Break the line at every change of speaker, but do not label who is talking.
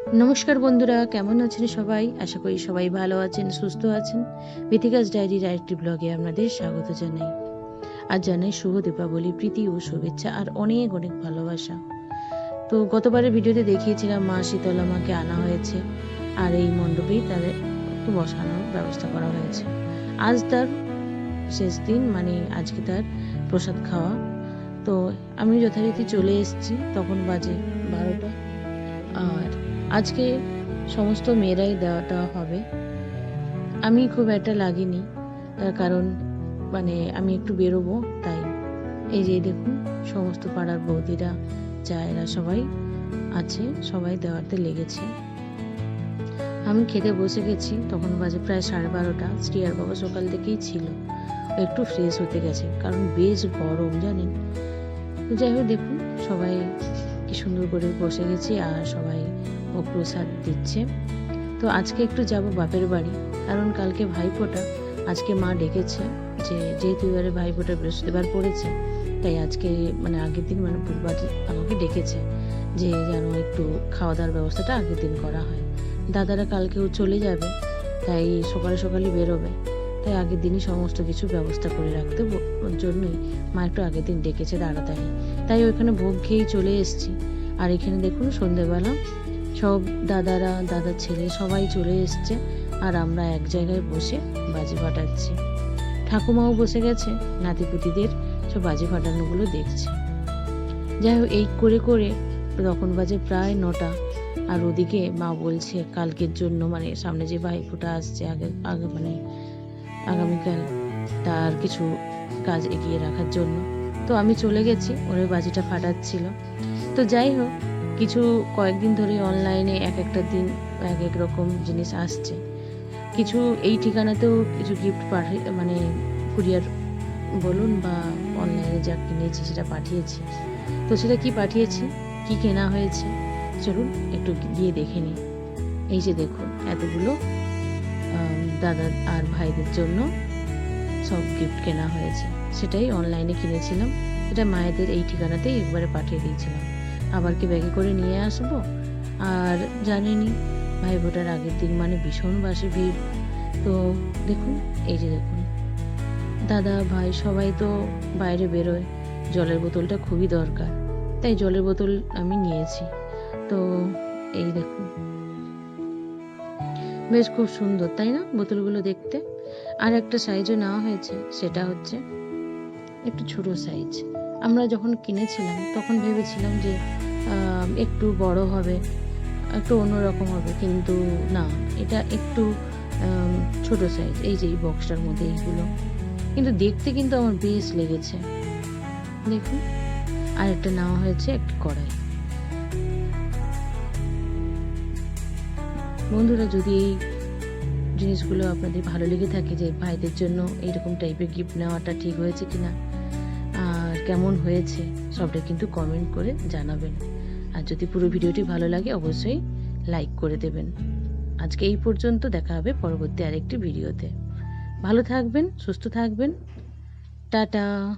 নমস্কার বন্ধুরা, কেমন আছেন সবাই? আশা করি সবাই ভালো আছেন, সুস্থ আছেন। বেথিকাস ডায়েরির আরেকটি ব্লগে আপনাদের স্বাগত জানাই। আর জানাই শুভ দীপাবলি, প্রীতি ও শুভেচ্ছা, আর অনেক অনেক ভালোবাসা। তো গতবারের ভিডিওতে দেখিয়েছিলাম মা শীতলা মাকে আনা হয়েছে, আর এই মণ্ডপেই তাদের বসানোর ব্যবস্থা করা হয়েছে। আজ তার শেষ দিন মানে আজকে তার প্রসাদ খাওয়া। তো আমি যথারীতি চলে এসেছি, তখন বাজে বারোটা। আর আজকে সমস্ত মেয়েরাই দেওয়াটা হবে। আমি খুব একটা লাগিনি, তার কারণ মানে আমি একটু বেরোবো, তাই। এই যে দেখুন, সমস্ত পাড়ার বৌদিরা চায়েরা সবাই আছে, সবাই দেওয়াতে লেগেছে। আমি খেতে বসে গেছি, তখন বাজে প্রায় সাড়ে বারোটা। শ্রিয়ার বাবা সকাল থেকেই ছিল, একটু ফ্রেশ হতে গেছে, কারণ বেশ গরম, জানেন? যাই হোক, দেখুন, সবাই কি সুন্দর করে বসে গেছি, আর সবাই ও প্রসাদ দিচ্ছে। তো আজকে একটু যাব বাপের বাড়ি, কারণ কালকে ভাইফোঁটা। আজকে মা ডেকেছে যে, যেহেতু এবারে ভাইফোঁটা বৃহস্পতিবার পড়েছে, তাই আজকে মানে আগের দিন মানে বুধবার আমাকে ডেকেছে যে, যেন একটু খাওয়া দাওয়ার ব্যবস্থাটা আগের দিন করা হয়। দাদারা কালকেও চলে যাবে, তাই সকালে সকালে বেরোবে। তাই আগের দিনই সমস্ত কিছু ব্যবস্থা করে রাখতে ওর জন্যই মা একটু আগের দিন ডেকেছে তাড়াতাড়ি তাই ওইখানে ভোগ খেয়েই চলে এসেছি। আর এখানে দেখুন সন্ধেবেলা সব দাদারা দাদার ছেলে সবাই চলে এসছে আর আমরা এক জায়গায় বসে বাজি ফাটাচ্ছি। ঠাকুমাও বসে গেছে, নাতিপুতিদের সব বাজি ফাটানোগুলো দেখছে। যাই হোক, এই করে করে তখন বাজে প্রায় নটা আর ওদিকে মা বলছে কালকের জন্য মানে সামনে যে ভাইফোঁটা আসছে আগে আগে মানে আগামীকাল তার কিছু কাজ এগিয়ে রাখার জন্য। তো আমি চলে গেছি, ওরে বাজিটা ফাটাচ্ছিল। তো যাই হোক কিছু কয়েকদিন ধরে অনলাইনে এক একটা দিন এক এক রকম জিনিস আসছে। কিছু এই ঠিকানাতেও কিছু গিফট পাঠিয়ে মানে কুরিয়ার বলুন বা অনলাইনে যা কিনেছি সেটা পাঠিয়েছি। তো সেটা কি পাঠিয়েছি? কি কেনা হয়েছে? চলুন একটু গিয়ে দেখে নিই। এই যে দেখুন, এতগুলো দাদা আর ভাইদের জন্য সব গিফট কেনা হয়েছে। সেটাই অনলাইনে কিনেছিলাম। এটা মায়েদের এই ঠিকানাতেই একবারে পাঠিয়ে দিয়েছিলাম। আবার কি ব্যাগে করে নিয়ে আসব? আর জানেনই ভাই ভোটার আগের দিন মানে ভীষণ বাসে ভিড়। তো দেখুন, এই যে দেখুন। দাদা, ভাই সবাই তো বাইরে বেরোয়। জলের বোতলটা খুবই দরকার। তাই জলের বোতল আমি নিয়েছি। তো এই দেখুন। বেশ খুব সুন্দর, তাই না? বোতলগুলো দেখতে। আর একটা সাইজও নেওয়া হয়েছে, সেটা হচ্ছে একটু ছোট সাইজ আমরা যখন কিনেছিলাম, তখন ভেবেছিলাম যে একটু বড় হবে, একটু অন্যরকম হবে, কিন্তু না, এটা একটু ছোট সাইজ এই যে এই বক্সটার মধ্যে এইগুলো। কিন্তু দেখতে কিন্তু আমার বেশ লেগেছে। দেখুন, আর একটা নেওয়া হয়েছে একটি কড়াই। বন্ধুরা, যদি এই জিনিসগুলো আপনাদের ভালো লেগে থাকে যে, ভাইদের জন্য এইরকম টাইপের গিফট নেওয়াটা ঠিক হয়েছে কিনা কেমন হয়েছে সবটা কিন্তু কমেন্ট করে জানাবেন। আর যদি পুরো ভিডিওটি ভালো লাগে, অবশ্যই লাইক করে দেবেন। আজকে এই পর্যন্ত দেখা হবে পরবর্তী আরেকটি ভিডিওতে। ভালো থাকবেন, সুস্থ থাকবেন। টাটা।